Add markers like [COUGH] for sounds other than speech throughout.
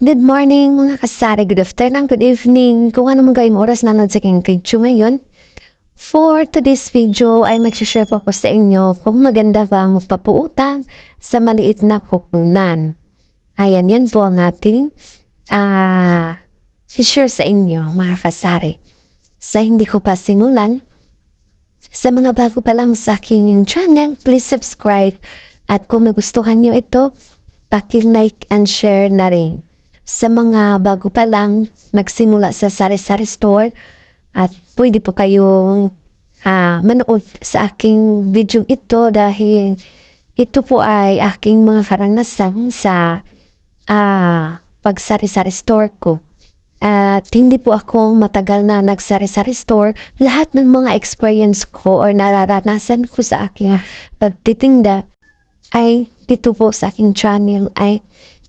Good morning mga kasari, good afternoon, good evening. Kung ano man kayong oras na sa aking video ngayon. For today's video ay mag-share po ako sa inyo kung maganda ba ang papuutang sa maliit na pupunan. Ayan, yan po ang ating ah share sa inyo mga kasari. Sa hindi ko pa simulan, sa mga bago pa lang sa aking channel, please subscribe. At kung nagustuhan nyo ito, paki-like and share na rin. Sa mga bago pa lang, nagsimula sa Sari-Sari Store, at pwede po kayong ah, manood sa aking video ito dahil ito po ay aking mga karanasan sa ah, pag-sari-sari store ko. At hindi po ako matagal na nagsari-sari store. Lahat ng mga experience ko or nararanasan ko sa aking pagtitinda ay dito po sa aking channel ay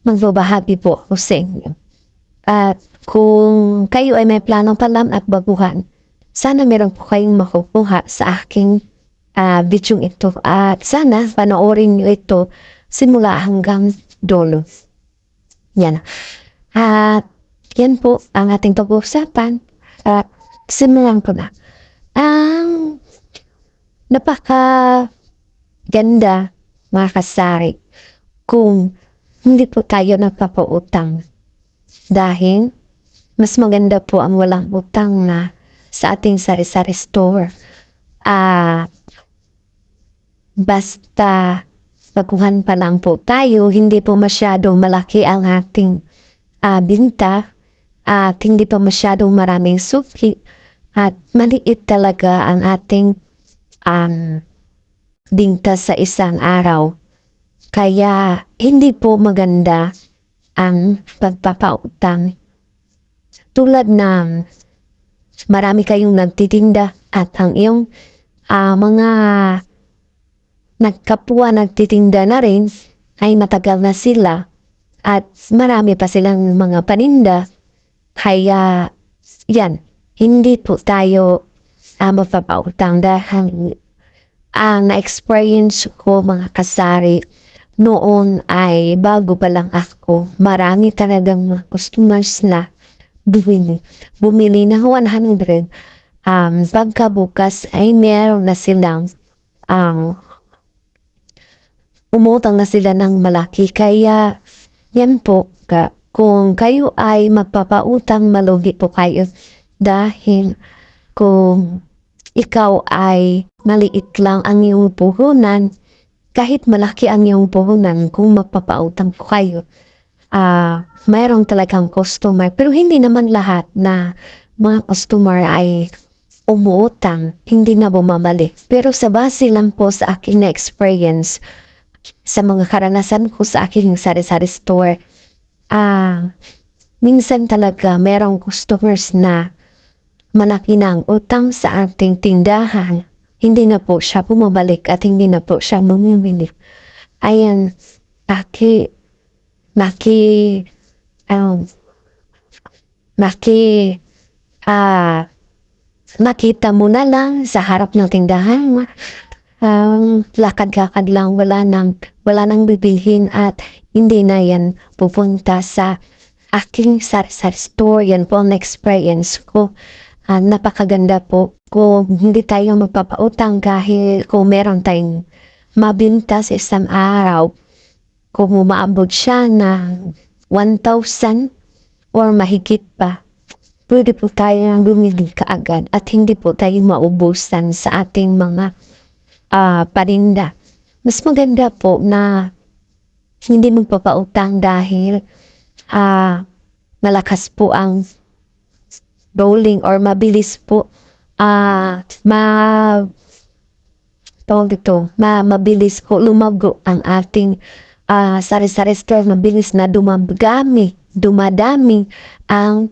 magbabahagi po ako sa inyo. At kung kayo ay may planong palam at baguhan, sana meron po kayong makukuha sa aking ah, video ito. At sana panoorin nyo ito simula hanggang dulo. Yan. At yan po ang ating pag-uusapan. At simulan ko na. Ang napaka ganda mga kasari kung hindi po tayo nagpapautang. Dahil mas maganda po ang walang utang na sa ating sari-sari store. Ah, basta baguhan pa lang po tayo, hindi po masyadong malaki ang ating ah, binta at hindi pa masyadong maraming suki at maliit talaga ang ating um, binta sa isang araw. Kaya hindi po maganda ang pagpapautang. Tulad ng marami kayong nagtitinda at ang iyong ah, mga nagkapwa nagtitinda na rin ay matagal na sila at marami pa silang mga paninda. Kaya yan, hindi po tayo uh, mapapautang dahil ang na-experience ko mga kasari noon ay bago pa lang ako, marami talagang mga customers na bumili, bumili na 100. Um, pagkabukas ay meron na silang ang umutang na sila ng malaki. Kaya yan po, ka, kung kayo ay magpapautang, malugi po kayo. Dahil kung ikaw ay maliit lang ang iyong puhunan, kahit malaki ang iyong puhunan, kung magpapautang po kayo, ah mayroong talagang customer. Pero hindi naman lahat na mga customer ay umuutang, hindi na bumabalik. Pero sa base lang po sa aking na-experience, sa mga karanasan ko sa aking sari-sari store, ah, minsan talaga merong customers na malaki ang utang sa ating tindahan. Hindi na po siya bumabalik at hindi na po siya bumibili. Ayan, aki, maki, um, maki, ah, makita mo na lang sa harap ng tindahan, um, lakad-lakad lang, wala nang, wala nang bibilhin at hindi na yan pupunta sa aking sari-sari store. Yan po experience ko. Ah, napakaganda po kung hindi tayo magpapautang dahil kung meron tayong mabinta sa isang araw, kung umaabot siya ng 1,000 or mahigit pa, pwede po tayo bumili kaagad at hindi po tayo maubusan sa ating mga ah parinda. Mas maganda po na hindi magpapautang dahil ah malakas po ang rolling or mabilis po ah ma tawag dito, ma mabilis po lumago ang ating ah sari-sari store, mabilis na dumagami, dumadami ang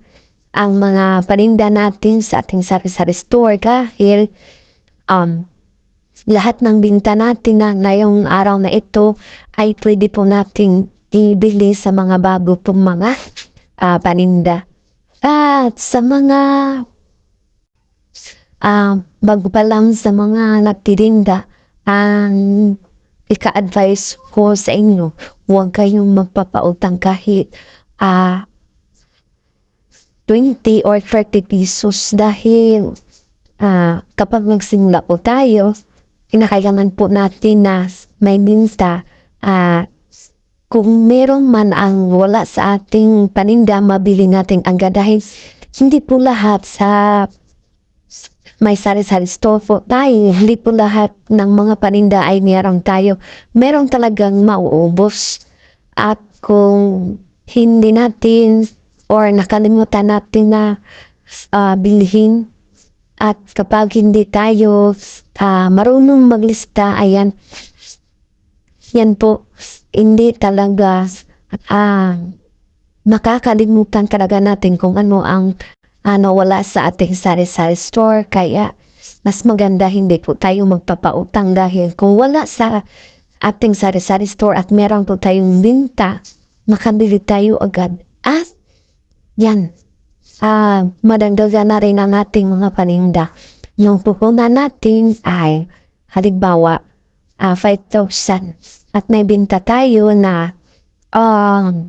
ang mga paninda natin sa ating sari-sari store dahil um, lahat ng binta natin na ngayong araw na ito ay pwede po nating ibili sa mga bago pong mga ah, paninda. At sa mga ah, bago pa lang sa mga nagtitinda, ang ika-advise ko sa inyo, huwag kayong magpapautang kahit ah 20 or 30 pesos dahil ah, kapag nagsimula po tayo, kinakailangan po natin na may minta ah, kung meron man ang wala sa ating paninda, mabili natin agad dahil hindi po lahat sa may sari-sari store po tayo. Hindi po lahat ng mga paninda ay meron tayo. Meron talagang mauubos. At kung hindi natin or nakalimutan natin na ah, bilhin at kapag hindi tayo ah, marunong maglista, ayan, yan po, hindi talaga ah, makakalimutan talaga natin kung ano ang ano wala sa ating sari-sari store. Kaya mas maganda hindi po tayo magpapautang dahil kung wala sa ating sari-sari store at meron po tayong binta, makabili tayo agad. At yan, ah, madagdagan na rin ang ating mga paninda. Yung pupunan natin ay halimbawa ah 5,000 at may binta tayo na um,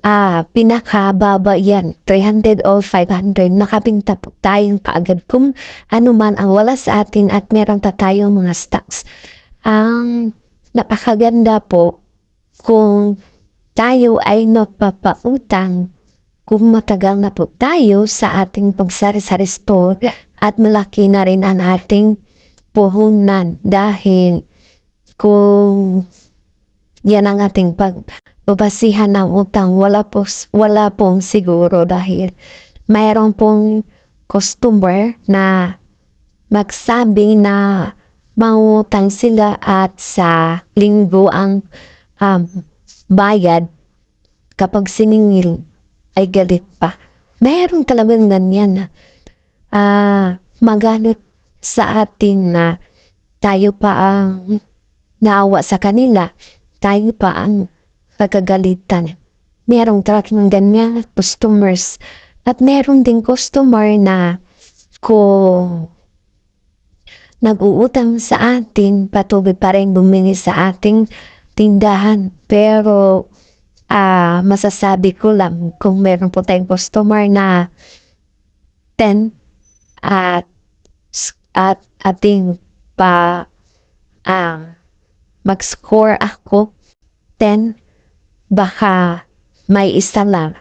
ah pinakababa yan. 300 or 500 nakabinta po tayong kaagad kung ano man ang wala sa atin at meron pa tayong mga stocks. Ang napakaganda po kung tayo ay napapautang kung matagal na po tayo sa ating pagsari-sari store at malaki na rin ang ating puhunan dahil kung yan ang ating pagbabasihan ng utang wala po wala pong siguro dahil mayroon pong customer na magsabi na mangutang sila at sa linggo ang um, bayad kapag siningil ay galit pa. Mayroon talagang ganyan na ah, magalit sa atin na tayo pa ang naawa sa kanila, tayo pa ang pagkagalitan. Merong talagang ganyan customers at meron din customer na kung nag-uutang sa atin, patuloy pa rin bumili sa ating tindahan. Pero ah masasabi ko lang kung meron po tayong customer na 10 at at ating pa ang mag-score ako 10 baka may isa lang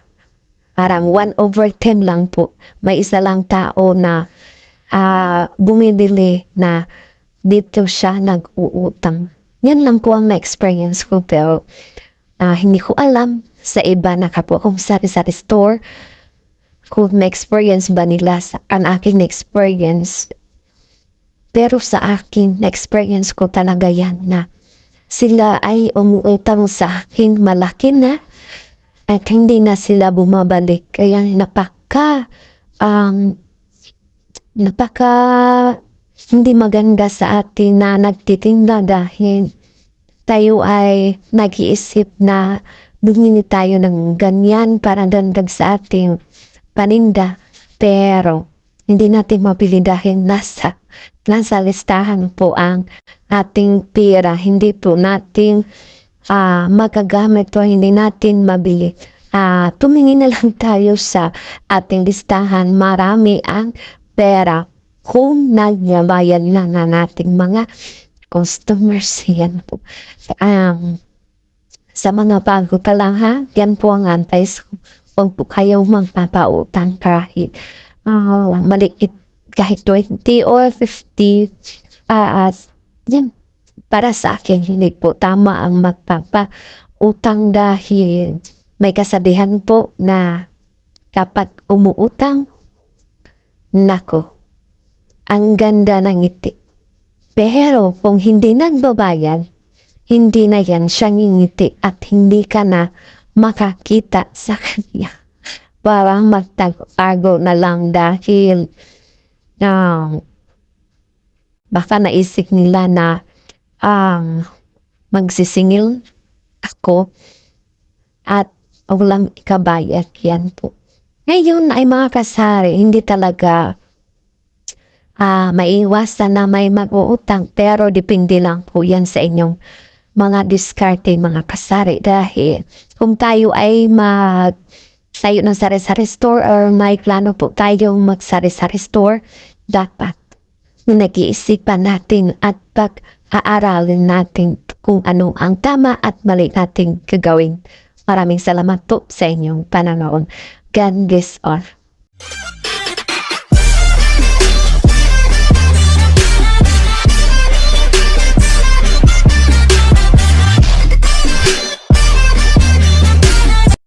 parang 1 over 10 lang po. May isa lang tao na ah bumibili na dito siya nag-uutang. Yan lang po ang na-experience ko pero ah, hindi ko alam sa iba na kapwa kong sari-sari store kung na-experience ba nila sa ang aking na-experience pero sa akin, na-experience ko talaga yan na sila ay umuutang sa akin malaki na at hindi na sila bumabalik. Kaya napaka, um, napaka hindi maganda sa atin na nagtitinda dahil tayo ay nag-iisip na bumili tayo ng ganyan para dandag sa ating paninda. Pero hindi natin mabili dahil nasa nasa listahan po ang ating pera. Hindi po natin ah magagamit o hindi natin mabili. Ah, tumingin na lang tayo sa ating listahan. Marami ang pera kung nagbabayad na na nating mga customers. [LAUGHS] Yan po. Um, sa mga bago pa lang ha, yan po ang antays ko. Huwag po kayo magpapautang kahit ah maliit kahit 20 or 50 ah at yan para sa akin hindi po tama ang magpapa utang dahil may kasabihan po na kapag umuutang nako ang ganda ng ngiti pero kung hindi nagbabayad hindi na yan siyang ngiti at hindi ka na makakita sa kanya [LAUGHS] parang magtago na lang dahil um, baka naisip nila na um, magsisingil ako at walang ikabayad yan po. Ngayon ay mga kasari, hindi talaga ah, maiwasan na may mag-uutang pero depende lang po yan sa inyong mga diskarte, mga kasari dahil kung tayo ay mag tayo ng sari-sari store or may plano po tayong magsari-sari store, dapat nag-iisipan natin at pag-aaralin natin kung ano ang tama at mali nating gagawin. Maraming salamat po sa inyong pananood. God bless all.